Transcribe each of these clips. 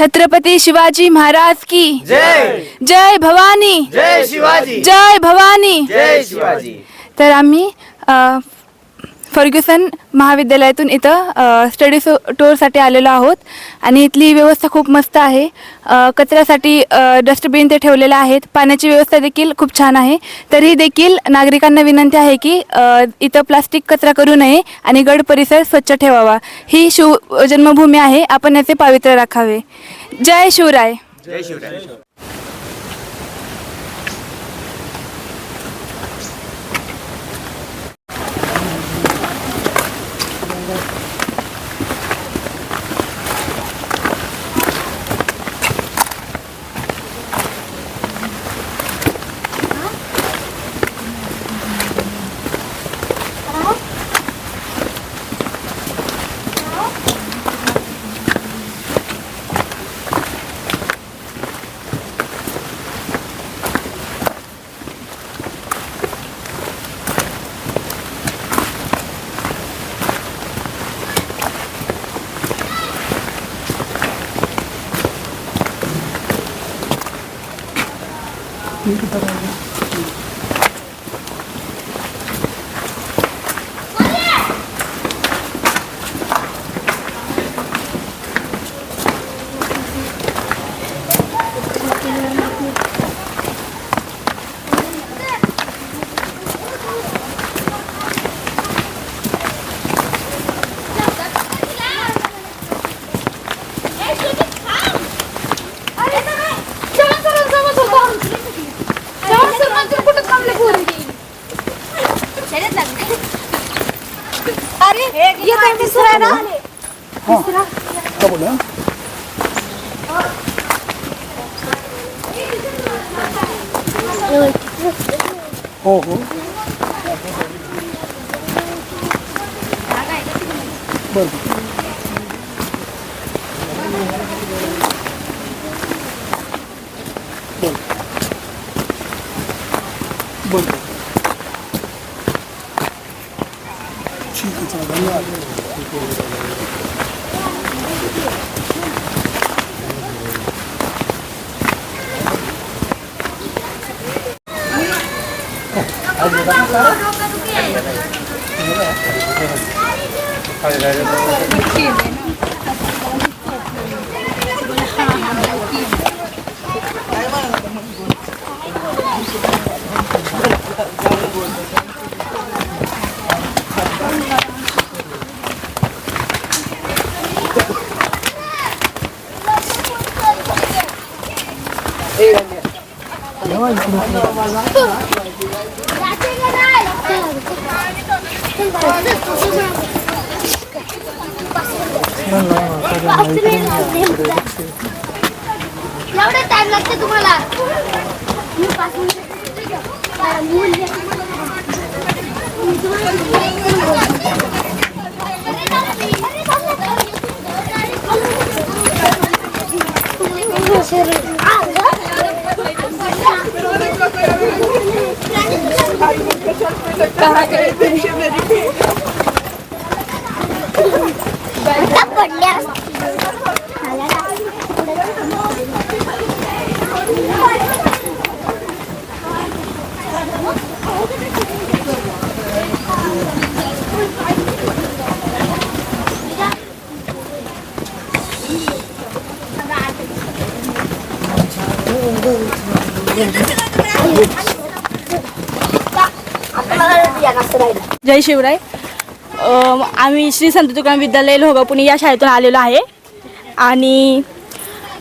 छत्रपती शिवाजी महाराज की। जय। जय भवानी। जय शिवाजी। जय भवानी। जय शिवाजी। तर आम्ही फर्ग्युसन महाविद्यालयातून इथं स्टडी सो टूरसाठी आलेलो आहोत. आणि इथली व्यवस्था खूप मस्त आहे. कचऱ्यासाठी डस्टबिन ते ठेवलेले आहेत. पाण्याची व्यवस्था देखील खूप छान आहे. तरी देखील नागरिकांना विनंती आहे की इथं प्लास्टिक कचरा करू नये आणि गड परिसर स्वच्छ ठेवावा. ही शिव जन्मभूमी आहे. आपण याचे पावित्र्य राखावे. जय शिवराय. जय शिवराय. இருக்கு हो हो बरं बरं बरं ठीक आहे चालेल धन्यवाद एवढा टाइम लागते तुम्हाला कहा गए पडल्या जय शिवराय. आम्ही श्री संत तुकाराम विद्यालय लोहगाव पुणे या शाळेतून आलेलो आहे. आणि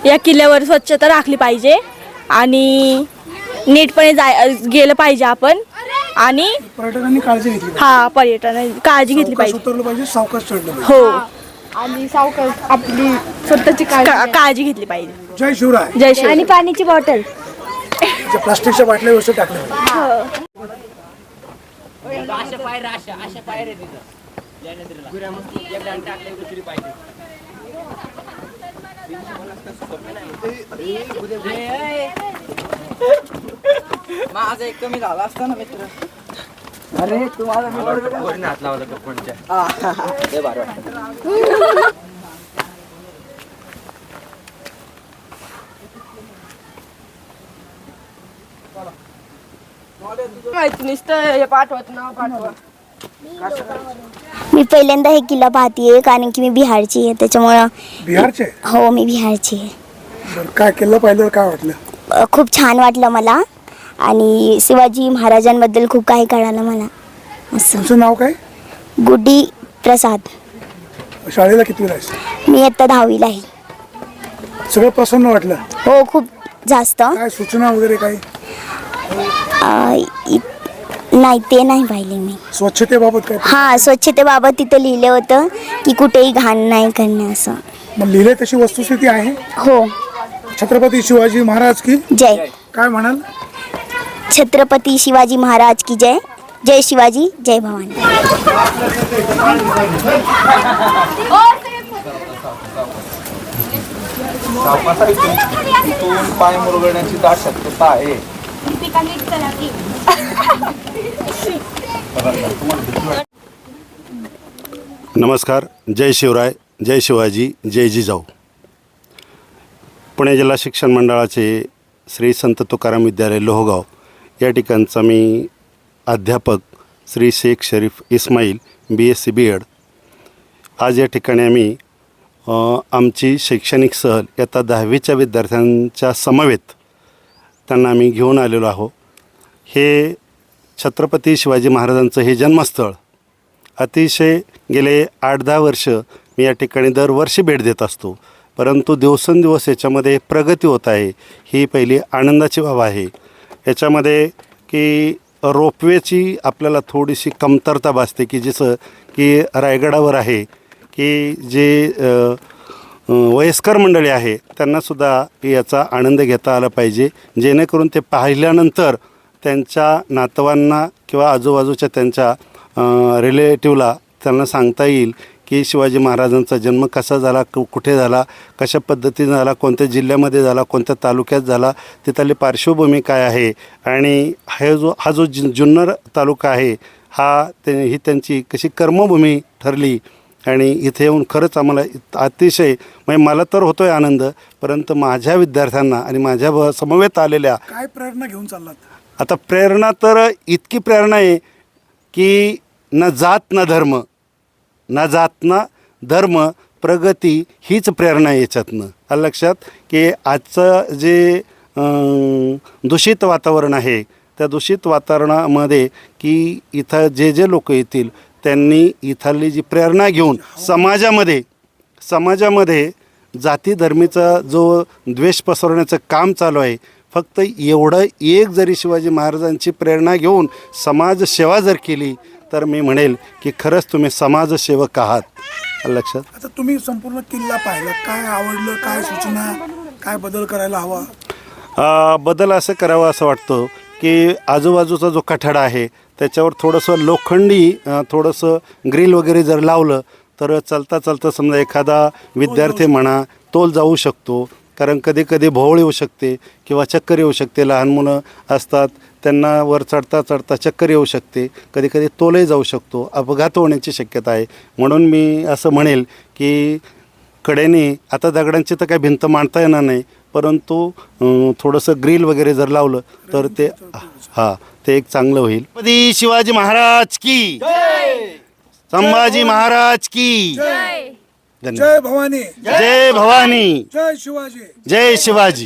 या किल्ल्यावर स्वच्छता राखली पाहिजे. आणि नीटपणे जाय गेलं पाहिजे आपण. आणि पर्यटकांनी काळजी घेतली. हा पर्यटन काळजी घेतली पाहिजे. उतरलं पाहिजे सावकाश चढलं पाहिजे. हो. आणि सावकाश आपली स्वतःची काळजी काळजी घेतली पाहिजे. जय शिवराय. जय शिवराय. आणि पाण्याची बॉटल. प्लास्टिकच्या बाटल्या व्यवस्थित टाकल्या. अशा पायऱ्या अशा अशा पायऱ्या तिथं दुसरी पाहिजे. माझा एक कमी झाला असता ना मित्र. अरे तू माझा मित्र हात. लावला कपडच्या ते वाटत माहिती नुसतं हे पाठवत नाव पाठवा. मी पहिल्यांदा हे किल्ला पाहतीये कारण की मी बिहारची आहे त्याच्यामुळं बिहारचे हो मी बिहारची आहे. बरं काय केलं पाहिल्यावर काय वाटलं? अ, खूप छान वाटलं मला. आणि शिवाजी महाराजांबद्दल खूप काही कळालं मला. असं. तुमचं नाव काय? गुड्डी प्रसाद. शाळेला किती आहेस? मी आता दहावीला आहे. सगळं प्रसन्न वाटलं? हो खूप जास्त. काय सूचना वगैरे काही? नाही ते नाही पाहिले मी. स्वच्छतेबाबत काय हां स्वच्छतेबाबत तिथं लिहिलं होतं की कुठेही घाण नाही करणे असं. मग लिहिले तशी वस्तुस्थिती आहे? हो. छत्रपती शिवाजी महाराज की? जय. काय म्हणाल? छत्रपती शिवाजी महाराज की जय. जय शिवाजी जय भवानी. पाय मुरगळण्याची दाट शक्यता आहे. नमस्कार जय शिवराय जय शिवाजी जय जिजाऊ. पुणे जिल्हा शिक्षण मंडळाचे श्री संत तुकाराम विद्यालय लोहगाव या ठिकाणचा मी अध्यापक Shri Sheikh Sharif Ismail B S C B Ed आज या ठिकाणी आम्ही आमची शैक्षणिक सहल इयत्ता दहावीच्या विद्यार्थ्यांच्या समवेत त्यांना आम्ही घेऊन आलेलो आहो हे छत्रपती शिवाजी महाराजांचं हे जन्मस्थळ अतिशय गेले आठ दहा वर्ष मी या ठिकाणी दरवर्षी भेट देत असतो. परंतु दिवसेंदिवस याच्यामध्ये प्रगती होत आहे. ही पहिली आनंदाची बाब आहे. याच्यामध्ये की रोपवेची आपल्याला थोडीशी कमतरता भासते की जसं की रायगडावर आहे की जे वयस्कर मंडळी आहे त्यांनासुद्धा याचा आनंद घेता आला पाहिजे. जेणेकरून ते पाहिल्यानंतर त्यांच्या नातवांना किंवा आजूबाजूच्या त्यांच्या रिलेटिव्हला त्यांना सांगता येईल की शिवाजी महाराजांचा जन्म कसा झाला कु कुठे झाला कशा पद्धतीने झाला कोणत्या जिल्ह्यामध्ये झाला कोणत्या तालुक्यात झाला तिथली पार्श्वभूमी काय आहे आणि हा जो हा जो जु जुन्नर तालुका आहे हा ते ही त्यांची कशी कर्मभूमी ठरली आणि इथे येऊन खरंच आम्हाला अतिशय म्हणजे मला तर होतो आहे आनंद परंतु माझ्या विद्यार्थ्यांना आणि माझ्या ब- समवेत आलेल्या काय प्रेरणा घेऊन चाललात? आता प्रेरणा तर इतकी प्रेरणा आहे की न जात न धर्म न जात न धर्म प्रगती हीच प्रेरणा आहे याच्यातनं. आलं लक्षात? की आजचं जे दूषित वातावरण आहे त्या दूषित वातावरणामध्ये की इथं जे जे लोक येतील त्यांनी इथली जी प्रेरणा घेऊन समाजामध्ये समाजामध्ये जाती धर्मीचा जो द्वेष पसरवण्याचं काम चालू आहे फक्त एवढं एक जरी शिवाजी महाराजांची प्रेरणा घेऊन समाजसेवा जर केली तर मी म्हणेल की खरंच तुम्ही समाजसेवक आहात. लक्षात? आता तुम्ही संपूर्ण किल्ला पाहिला काय आवडलं काय सूचना काय बदल करायला हवा? बदल असं करावं असं वाटतं की आजूबाजूचा जो कठाडा आहे त्याच्यावर थोडंसं लोखंडी थोडंसं ग्रिल वगैरे जर लावलं तर चालता चालता समजा एखादा विद्यार्थी म्हणा तोल जाऊ शकतो. कारण कधी कधी भोवळ येऊ शकते किंवा चक्कर येऊ शकते. लहान मुलं असतात त्यांना वर चढता चढता चक्कर येऊ शकते. कधी कधी तोलही जाऊ शकतो. अपघात होण्याची शक्यता आहे. म्हणून मी असं म्हणेल की कडेने आता दगडांची तर काही भिंत मांडता येणार नाही परंतु थोडंसं ग्रिल वगैरे जर लावलं तर ते हां ते एक चांगलं होईल. छत्रपती शिवाजी महाराज की? संभाजी महाराज की? धन्यवाद. जय भवानी! जय भवानी! जय शिवाजी! जय शिवाजी!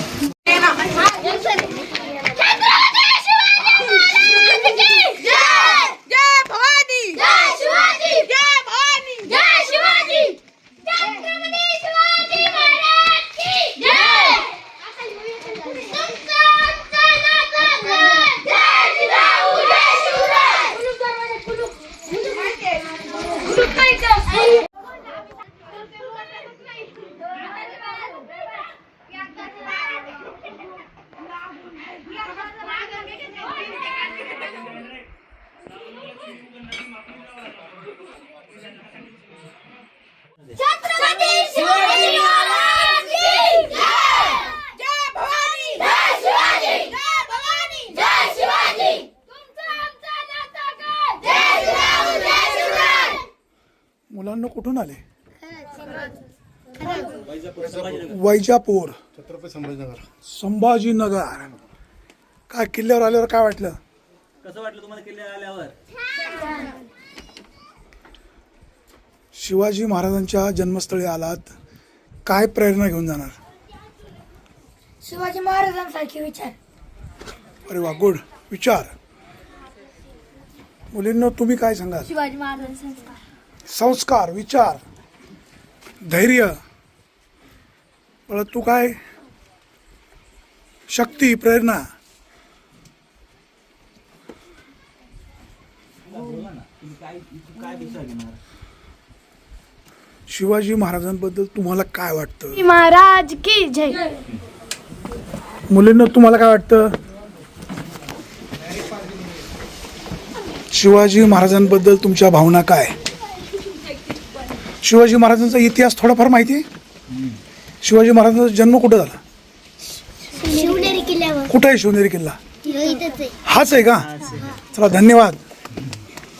जय भवानी जय शिवाजी जय भवानी जय शिवाजी छत्रपती शिवाजी महाराज की जय तुमचा आमचा नाता घर. जय जिजाऊ जय शिवराय कुलूप काय का? छत्रपती शिवाजी महाराज की जय जय भवानी जय शिवाजी जय भवानी जय शिवाजी तुमचा आमचा नाता काय जय जिजाऊ जय शिवराय मुलांना कुठून आले? वैजापूर. छत्रपती संभाजीनगर. संभाजीनगर. काय किल्ल्यावर आल्यावर काय वाटलं? कसं वाटलं तुम्हाला किल्ले आल्यावर? शिवाजी महाराजांच्या जन्मस्थळी आलात. काय प्रेरणा घेऊन जाणार? शिवाजी महाराजांसारखे विचार. अरे वा गुड विचार. मुलींना तुम्ही काय सांगाल? शिवाजी महाराजांचे संस्कार. संस्कार विचार धैर्य. परत तू काय? शक्ती प्रेरणा. शिवाजी महाराजांबद्दल तुम्हाला काय वाटतं? महाराज की जय. मुलींना तुम्हाला काय वाटतं? शिवाजी महाराजांबद्दल तुमच्या भावना काय? शिवाजी महाराजांचा इतिहास थोडाफार माहिती? आहे शिवाजी महाराजांचा जन्म कुठं झाला? शिवनेरी किल्ल्यावर. कुठं आहे शिवनेरी किल्ला? इथंच आहे. हाच आहे का? चला धन्यवाद.